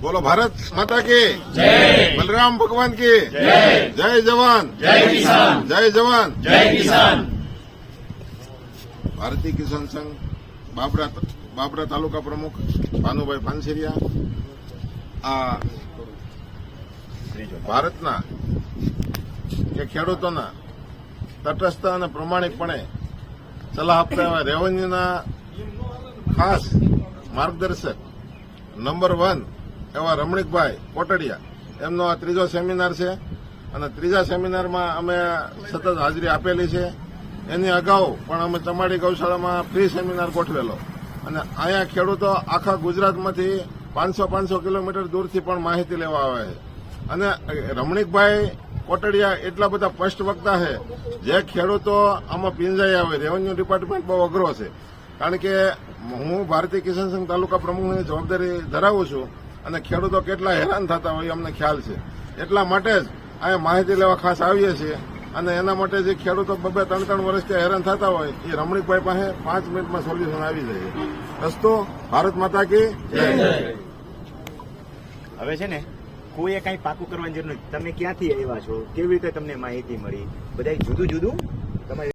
બોલો ભારત માતા કે. બલરામ ભગવાન કે. જય. જવાન. જય કિસાન. જય જવાન. જય કિસાન. ભારતીય કિસાન સંઘ બાબરા બાબરા તાલુકા પ્રમુખ ભાનુભાઈ પાનસેરિયા આ ભારતના કે ખેડૂતોના તટસ્થ અને પ્રમાણિકપણે સલાહ આપતા એવા રેવન્યુના ખાસ માર્ગદર્શક નંબર વન એવા રમણીકભાઈ કોટડિયા. એમનો આ ત્રીજો સેમિનાર છે અને ત્રીજા સેમિનારમાં અમે સતત હાજરી આપેલી છે. એની અગાઉ પણ અમે ચમાડી ગૌશાળામાં ફ્રી સેમિનાર ગોઠવેલો. અને અહીંયા ખેડૂતો આખા ગુજરાતમાંથી પાંચસો પાંચસો કિલોમીટર દૂરથી પણ માહિતી લેવા આવે છે. અને રમણીકભાઈ કોટડિયા એટલા બધા સ્પષ્ટ વક્તા છે. જે ખેડૂતો આમાં પિંજાઈ આવે. રેવન્યુ ડિપાર્ટમેન્ટ બહુ અઘરો છે. કારણ કે હું ભારતીય કિસાન સંઘ તાલુકા પ્રમુખની જવાબદારી ધરાવું છું. અને ખેડૂતો કેટલા હેરાન થતા હોય અમને ખ્યાલ છે. એટલા માટે જ અહીંયા માહિતી લેવા ખાસ આવીએ છીએ અને એના માટે જે ખેડૂતો બબે ત્રણ ત્રણ વર્ષથી હેરાન થતા હોય, એ રમણીકભાઈ પાસે પાંચ મિનિટમાં સોલ્યુશન આવી જાય રસ્તો, ભારત માતા કી હવે છે ને, કોઈએ કઈ પાકું કરવાની જરૂર નથી. તમે ક્યાંથી આવ્યા છો? કેવી રીતે તમને માહિતી મળી? બધા જુદું જુદું? તમારી